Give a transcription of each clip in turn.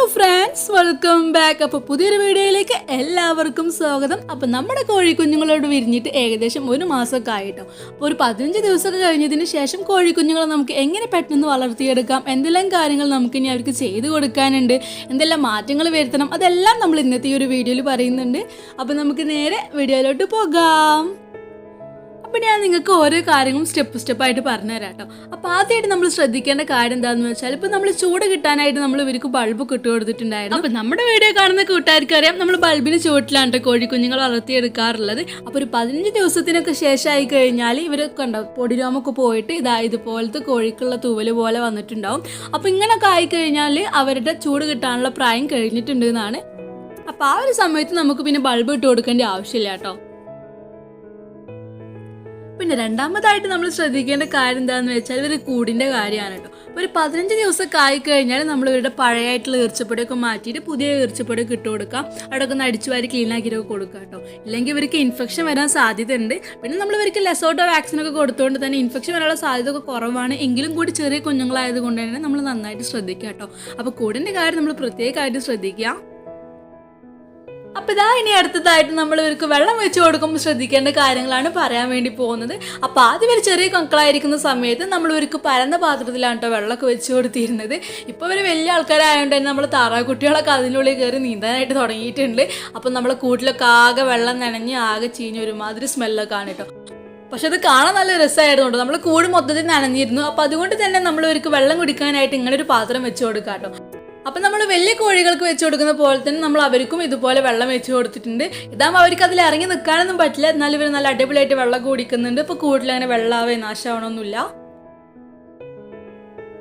Hello friends welcome back അപ്പോൾ പുതിയൊരു വീഡിയോയിലേക്ക് എല്ലാവർക്കും സ്വാഗതം. അപ്പോൾ നമ്മുടെ കോഴിക്കുഞ്ഞുങ്ങളോട് വിരിഞ്ഞിട്ട് ഏകദേശം ഒരു മാസമൊക്കെ ആയിട്ടോ. അപ്പോൾ ഒരു പതിനഞ്ച് ദിവസം കഴിഞ്ഞതിന് ശേഷം കോഴിക്കുഞ്ഞുങ്ങളെ നമുക്ക് എങ്ങനെ പെട്ടെന്ന് വളർത്തിയെടുക്കാം? എന്തെല്ലാം കാര്യങ്ങൾ നമുക്ക് ഇനി അവർക്ക് ചെയ്തു കൊടുക്കാനുണ്ട്? എന്തെല്ലാം മാറ്റങ്ങൾ വരുത്തണം? അതെല്ലാം നമ്മൾ ഇന്നത്തെ ഈ ഒരു വീഡിയോയിൽ പറയുന്നുണ്ട്. അപ്പോൾ നമുക്ക് നേരെ വീഡിയോയിലോട്ട് പോകാം. അപ്പം ഞാൻ നിങ്ങൾക്ക് ഓരോ കാര്യങ്ങളും സ്റ്റെപ്പ് സ്റ്റെപ്പായിട്ട് പറഞ്ഞു തരാം കേട്ടോ അപ്പോൾ ആദ്യമായിട്ട് നമ്മൾ ശ്രദ്ധിക്കേണ്ട കാര്യം എന്താണെന്ന് വെച്ചാൽ ഇപ്പോൾ നമ്മൾ ചൂട് കിട്ടാനായിട്ട് നമ്മൾ ഇവർക്ക് ബൾബ് കിട്ടു കൊടുത്തിട്ടുണ്ടായിരുന്നു. അപ്പോൾ നമ്മുടെ വീഡിയോ കാണുന്ന കൂട്ടുകാർക്ക് അറിയാം നമ്മൾ ബൾബിന് ചുവട്ടിലാണ് കേട്ടോ കോഴിക്കുഞ്ഞുങ്ങൾ വളർത്തിയെടുക്കാറുള്ളത്. അപ്പോൾ ഒരു പതിനഞ്ച് ദിവസത്തിനൊക്കെ ശേഷമായി കഴിഞ്ഞാൽ ഇവരൊക്കെ ഉണ്ടാവും പൊടിരോമൊക്കെ പോയിട്ട് ഇതാ ഇതുപോലത്തെ കോഴിക്കുള്ള തൂവൽ പോലെ വന്നിട്ടുണ്ടാവും. അപ്പോൾ ആയി കഴിഞ്ഞാൽ അവരുടെ ചൂട് കിട്ടാനുള്ള പ്രായം കഴിഞ്ഞിട്ടുണ്ട് എന്നാണ്. അപ്പോൾ ആ ഒരു സമയത്ത് നമുക്ക് പിന്നെ ബൾബ് ഇട്ട് കൊടുക്കേണ്ട ആവശ്യമില്ല കേട്ടോ പിന്നെ രണ്ടാമതായിട്ട് നമ്മൾ ശ്രദ്ധിക്കേണ്ട കാര്യം എന്താണെന്ന് വെച്ചാൽ ഇവർ കൂടിന്റെ കാര്യമാണ് കേട്ടോ ഒരു പതിനഞ്ച് ദിവസമൊക്കെ ആയി കഴിഞ്ഞാൽ നമ്മൾ ഇവരുടെ പഴയായിട്ടുള്ള ഈർച്ചപ്പൊടിയൊക്കെ മാറ്റിയിട്ട് പുതിയ ഈർച്ചപ്പൊടിയൊക്കെ ഇട്ട് കൊടുക്കാം. അവിടെയൊക്കെ ഒന്ന് അടിച്ചു വാരി ക്ലീൻ ആക്കിയിട്ടൊക്കെ കൊടുക്കുക കേട്ടോ. ഇല്ലെങ്കിൽ ഇവർക്ക് ഇൻഫെക്ഷൻ വരാൻ സാധ്യതയുണ്ട്. പിന്നെ നമ്മൾ ഇവർക്ക് ലെസോട്ടോ വാക്സിനൊക്കെ കൊടുത്തുകൊണ്ട് തന്നെ ഇൻഫെക്ഷൻ വരാനുള്ള സാധ്യത ഒക്കെ കുറവാണ്. എങ്കിലും കൂടി ചെറിയ കുഞ്ഞുങ്ങളായത് കൊണ്ട് തന്നെ നമ്മൾ നന്നായിട്ട് ശ്രദ്ധിക്കുക കേട്ടോ. അപ്പോൾ കൂടിന്റെ കാര്യം നമ്മൾ പ്രത്യേകമായിട്ട് ശ്രദ്ധിക്കുക. അപ്പോൾ ഇതാ ഇനി അടുത്തതായിട്ട് നമ്മൾ ഇവർക്ക് വെള്ളം വെച്ച് കൊടുക്കുമ്പോൾ ശ്രദ്ധിക്കേണ്ട കാര്യങ്ങളാണ് പറയാൻ വേണ്ടി പോകുന്നത്. അപ്പോൾ ആദ്യം ഒരു ചെറിയ മക്കളായിരിക്കുന്ന സമയത്ത് നമ്മൾ ഇവർക്ക് പരന്ന പാത്രത്തിലാണ് കേട്ടോ വെള്ളമൊക്കെ വെച്ച് കൊടുത്തിരുന്നത്. ഇപ്പോൾ ഇവർ വലിയ ആൾക്കാരായതുകൊണ്ട് തന്നെ നമ്മൾ താറാക്കുട്ടികളൊക്കെ അതിനുള്ളിൽ കയറി നീന്താനായിട്ട് തുടങ്ങിയിട്ടുണ്ട്. അപ്പോൾ നമ്മളെ കൂട്ടിലൊക്കെ ആകെ വെള്ളം നനഞ്ഞ് ആകെ ചീഞ്ഞ് ഒരുമാതിരി സ്മെല്ലൊക്കെ ആണ് കേട്ടോ പക്ഷെ അത് കാണാൻ നല്ല രസമായിരുന്നു നമ്മൾ കൂട് മൊത്തത്തിൽ നനഞ്ഞിരുന്നു. അപ്പോൾ അതുകൊണ്ട് തന്നെ നമ്മൾ ഇവർക്ക് വെള്ളം കുടിക്കാനായിട്ട് ഇങ്ങനെ ഒരു പാത്രം വെച്ച് കൊടുക്കാം കേട്ടോ അപ്പം നമ്മൾ വലിയ കോഴികൾക്ക് വെച്ച് കൊടുക്കുന്ന പോലെ തന്നെ നമ്മൾ അവർക്കും ഇതുപോലെ വെള്ളം വെച്ച് കൊടുത്തിട്ടുണ്ട്. ഇതാകുമ്പോൾ അവർക്ക് അതിൽ ഇറങ്ങി നിൽക്കാനൊന്നും പറ്റില്ല. എന്നാലും ഇവർ നല്ല അടിപൊളിയായിട്ട് വെള്ളം കുടിക്കുന്നുണ്ട്. ഇപ്പോൾ കൂടുതലങ്ങനെ വെള്ളമാവേ നാശമാവണമൊന്നുമില്ല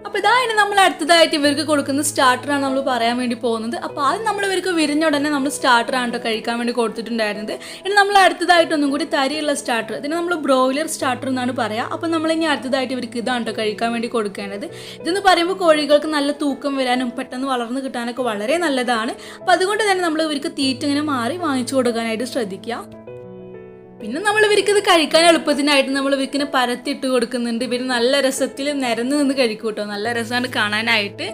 അപ്പോൾ ഇതാ ഇനി നമ്മൾ അടുത്തതായിട്ട് ഇവർക്ക് കൊടുക്കുന്ന സ്റ്റാർട്ടറാണ് നമ്മൾ പറയാൻ വേണ്ടി പോകുന്നത്. അപ്പോൾ ആദ്യം നമ്മൾ ഇവർക്ക് വിരിഞ്ഞ ഉടനെ നമ്മൾ സ്റ്റാർട്ടറാണ് കേട്ടോ കഴിക്കാൻ വേണ്ടി കൊടുത്തിട്ടുണ്ടായിരുന്നത്. ഇനി നമ്മൾ അടുത്തതായിട്ട് ഒന്നും കൂടി തരിയുള്ള സ്റ്റാർട്ടർ ഇതിന് നമ്മൾ ബ്രോയിലർ സ്റ്റാർട്ടർ എന്നാണ് പറയാ. അപ്പോൾ നമ്മൾ ഇനി അടുത്തതായിട്ട് ഇവർക്ക് ഇതാണ് കേട്ടോ കഴിക്കാൻ വേണ്ടി കൊടുക്കേണ്ടത്. ഇതെന്ന് പറയുമ്പോൾ കോഴികൾക്ക് നല്ല തൂക്കം വരാനും പെട്ടെന്ന് വളർന്നു കിട്ടാനൊക്കെ വളരെ നല്ലതാണ്. അപ്പോൾ അതുകൊണ്ട് തന്നെ നമ്മൾ ഇവർക്ക് തീറ്റ ഇങ്ങനെ മാറി വാങ്ങിച്ചു കൊടുക്കാനായിട്ട് ശ്രദ്ധിക്കുക പിന്നെ നമ്മൾ ഇവർക്ക് ഇത് കഴിക്കാൻ എളുപ്പത്തിനായിട്ട് നമ്മൾ ഇവർക്കിനെ പരത്തിട്ട് കൊടുക്കുന്നുണ്ട്. ഇവർ നല്ല രസത്തിൽ നിരന്ന് നിന്ന് കഴിക്കും കേട്ടോ നല്ല രസമാണ് കാണാനായിട്ട്.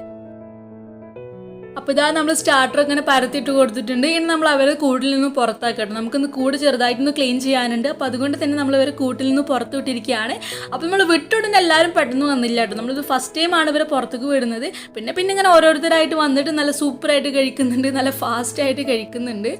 അപ്പോൾ ഇതാ നമ്മൾ സ്റ്റാർട്ടർ ഇങ്ങനെ പരത്തിട്ട് കൊടുത്തിട്ടുണ്ട്. ഇനി നമ്മൾ അവരെ കൂട്ടിൽ നിന്ന് പുറത്താക്കട്ടെ. നമുക്കൊന്ന് കൂട് ചെറുതായിട്ടൊന്ന് ക്ലീൻ ചെയ്യാനുണ്ട്. അപ്പൊ അതുകൊണ്ട് തന്നെ നമ്മൾ അവരെ കൂട്ടിൽ നിന്ന് പുറത്ത് വിട്ടിരിക്കുകയാണ്. അപ്പോൾ നമ്മൾ വിട്ടുടനെ എല്ലാവരും പെട്ടെന്ന് വന്നില്ല കേട്ടോ. നമ്മളിത് ഫസ്റ്റ് ടൈമാണ് ഇവരെ പുറത്തേക്ക് വിടുന്നത്. പിന്നെ പിന്നെ ഇങ്ങനെ ഓരോരുത്തരായിട്ട് വന്നിട്ട് നല്ല സൂപ്പറായിട്ട് കഴിക്കുന്നുണ്ട്. നല്ല ഫാസ്റ്റായിട്ട് കഴിക്കുന്നുണ്ട്.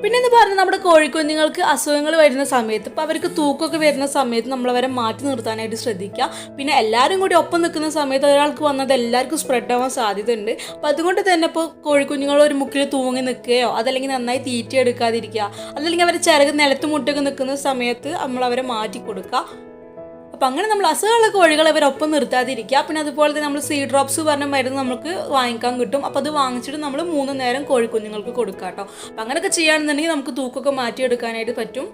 പിന്നെ എന്ന് പറഞ്ഞാൽ നമ്മുടെ കോഴിക്കുഞ്ഞുങ്ങൾക്ക് അസുഖങ്ങൾ വരുന്ന സമയത്ത് ഇപ്പോൾ അവർക്ക് തൂക്കമൊക്കെ വരുന്ന സമയത്ത് നമ്മൾ അവരെ മാറ്റി നിർത്താനായിട്ട് ശ്രദ്ധിക്കുക. പിന്നെ എല്ലാവരും കൂടി ഒപ്പം നിൽക്കുന്ന സമയത്ത് ഒരാൾക്ക് വന്നത് എല്ലാവർക്കും സ്പ്രെഡ് ആവാൻ സാധ്യതയുണ്ട്. അപ്പോൾ അതുകൊണ്ട് തന്നെ ഇപ്പോൾ കോഴിക്കുഞ്ഞുങ്ങൾ ഒരു മുക്കിൽ തൂങ്ങി നിൽക്കുകയോ അതല്ലെങ്കിൽ നന്നായി തീറ്റ എടുക്കാതിരിക്കുക അതല്ലെങ്കിൽ അവരെ ചിറക് നിലത്ത് മുട്ടൊക്കെ നിൽക്കുന്ന സമയത്ത് നമ്മൾ അവരെ മാറ്റി കൊടുക്കുക. അപ്പം അങ്ങനെ നമ്മൾ അസുഖമുള്ള കോഴികളെ അവരൊപ്പം നിർത്താതിരിക്കുക. പിന്നെ അതുപോലെ തന്നെ നമ്മൾ സീ ഡ്രോപ്സ് പറഞ്ഞ മരുന്ന് നമുക്ക് വാങ്ങിക്കാൻ കിട്ടും. അപ്പോൾ അത് വാങ്ങിച്ചിട്ട് നമ്മൾ മൂന്ന് നേരം കോഴിക്കുഞ്ഞുങ്ങൾക്ക് കൊടുക്കുക കേട്ടോ. അപ്പം അങ്ങനെയൊക്കെ ചെയ്യുകയാണെന്നുണ്ടെങ്കിൽ നമുക്ക് തൂക്കമൊക്കെ മാറ്റിയെടുക്കാനായിട്ട് പറ്റും.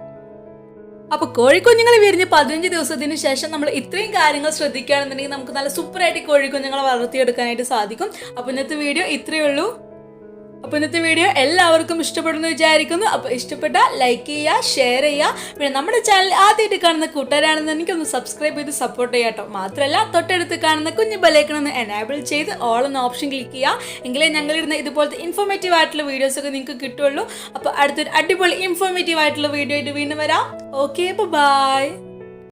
അപ്പോൾ കോഴിക്കുഞ്ഞുങ്ങൾ വിരിഞ്ഞ് പതിനഞ്ച് ദിവസത്തിന് ശേഷം നമ്മൾ ഇത്രയും കാര്യങ്ങൾ ശ്രദ്ധിക്കുകയാണെന്നുണ്ടെങ്കിൽ നമുക്ക് നല്ല സൂപ്പറായിട്ട് കോഴിക്കുഞ്ഞുങ്ങളെ വളർത്തിയെടുക്കാനായിട്ട് സാധിക്കും. അപ്പോൾ ഇന്നത്തെ വീഡിയോ ഇത്രയേ ഉള്ളൂ. അപ്പോൾ ഇന്നത്തെ വീഡിയോ എല്ലാവർക്കും ഇഷ്ടപ്പെടുന്നു വിചാരിക്കുന്നു. അപ്പോൾ ഇഷ്ടപ്പെട്ട ലൈക്ക് ചെയ്യുക ഷെയർ ചെയ്യുക. പിന്നെ നമ്മുടെ ചാനൽ ആദ്യമായിട്ട് കാണുന്ന കൂട്ടുകാരാണെന്ന് എനിക്കൊന്ന് സബ്സ്ക്രൈബ് ചെയ്ത് സപ്പോർട്ട് ചെയ്യാം മാത്രമല്ല തൊട്ടടുത്ത് കാണുന്ന കുഞ്ഞു ബലേക്കണമെന്ന് എനേബിൾ ചെയ്ത് ഓൾ എന്ന ഓപ്ഷൻ ക്ലിക്ക് ചെയ്യുക. എങ്കിലേ ഞങ്ങളിടുന്ന ഇതുപോലത്തെ ഇൻഫോർമേറ്റീവ് ആയിട്ടുള്ള വീഡിയോസ് ഒക്കെ നിങ്ങൾക്ക് കിട്ടുള്ളൂ അപ്പോൾ അടുത്തൊരു അടിപൊളി ഇൻഫോർമേറ്റീവ് ആയിട്ടുള്ള വീഡിയോ ആയിട്ട് വീണ്ടും വരാം. Okay bye